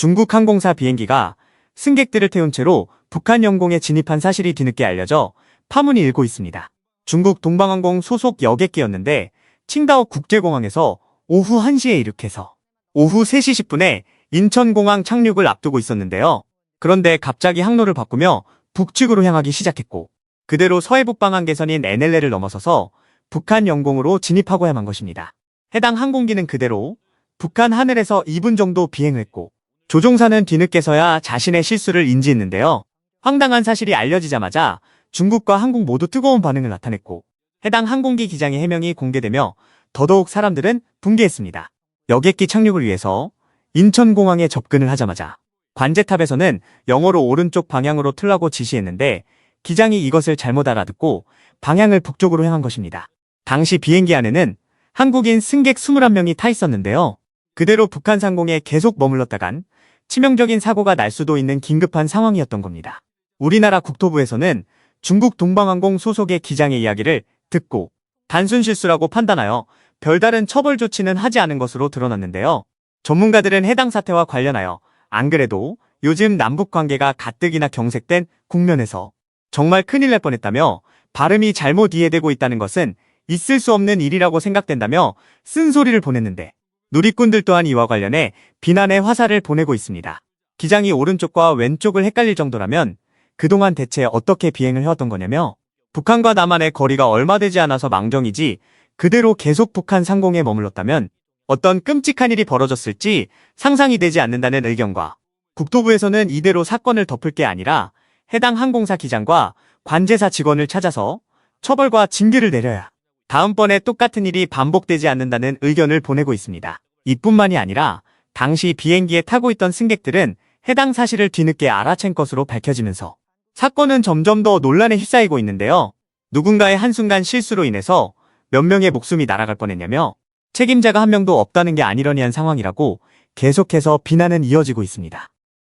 중국 항공사 비행기가 승객들을 태운 채로 북한 영공에 진입한 사실이 뒤늦게 알려져 파문이 일고 있습니다. 중국 동방항공 소속 여객기였는데 칭다오 국제공항에서 오후 1시에 이륙해서 오후 3시 10분에 인천공항 착륙을 앞두고 있었는데요. 그런데 갑자기 항로를 바꾸며 북측으로 향하기 시작했고 그대로 서해북방항 개선인 NLL을 넘어서서 북한 영공으로 진입하고 야만 것입니다. 해당 항공기는 그대로 북한 하늘에서 2분 정도 비행을 했고 조종사는 뒤늦게서야 자신의 실수를 인지했는데요. 황당한 사실이 알려지자마자 중국과 한국 모두 뜨거운 반응을 나타냈고 해당 항공기 기장의 해명이 공개되며 더더욱 사람들은 붕괴했습니다. 여객기 착륙을 위해서 인천공항에 접근을 하자마자 관제탑에서는 영어로 오른쪽 방향으로 틀라고 지시했는데 기장이 이것을 잘못 알아듣고 방향을 북쪽으로 향한 것입니다. 당시 비행기 안에는 한국인 승객 21명이 타 있었는데요. 그대로 북한 상공에 계속 머물렀다간 치명적인 사고가 날 수도 있는 긴급한 상황이었던 겁니다. 우리나라 국토부에서는 중국 동방항공 소속의 기장의 이야기를 듣고 단순 실수라고 판단하여 별다른 처벌 조치는 하지 않은 것으로 드러났는데요. 전문가들은 해당 사태와 관련하여 안 그래도 요즘 남북 관계가 가뜩이나 경색된 국면에서 정말 큰일 날 뻔했다며 발음이 잘못 이해되고 있다는 것은 있을 수 없는 일이라고 생각된다며 쓴소리를 보냈는데 누리꾼들 또한 이와 관련해 비난의 화살을 보내고 있습니다. 기장이 오른쪽과 왼쪽을 헷갈릴 정도라면 그동안 대체 어떻게 비행을 해왔던 거냐며 북한과 남한의 거리가 얼마 되지 않아서 망정이지 그대로 계속 북한 상공에 머물렀다면 어떤 끔찍한 일이 벌어졌을지 상상이 되지 않는다는 의견과 국토부에서는 이대로 사건을 덮을 게 아니라 해당 항공사 기장과 관제사 직원을 찾아서 처벌과 징계를 내려야 다음번에 똑같은 일이 반복되지 않는다는 의견을 보내고 있습니다. 이뿐만이 아니라 당시 비행기에 타고 있던 승객들은 해당 사실을 뒤늦게 알아챈 것으로 밝혀지면서 사건은 점점 더 논란에 휩싸이고 있는데요. 누군가의 한순간 실수로 인해서 몇 명의 목숨이 날아갈 뻔했냐며 책임자가 한 명도 없다는 게 아니러니한 상황이라고 계속해서 비난은 이어지고 있습니다.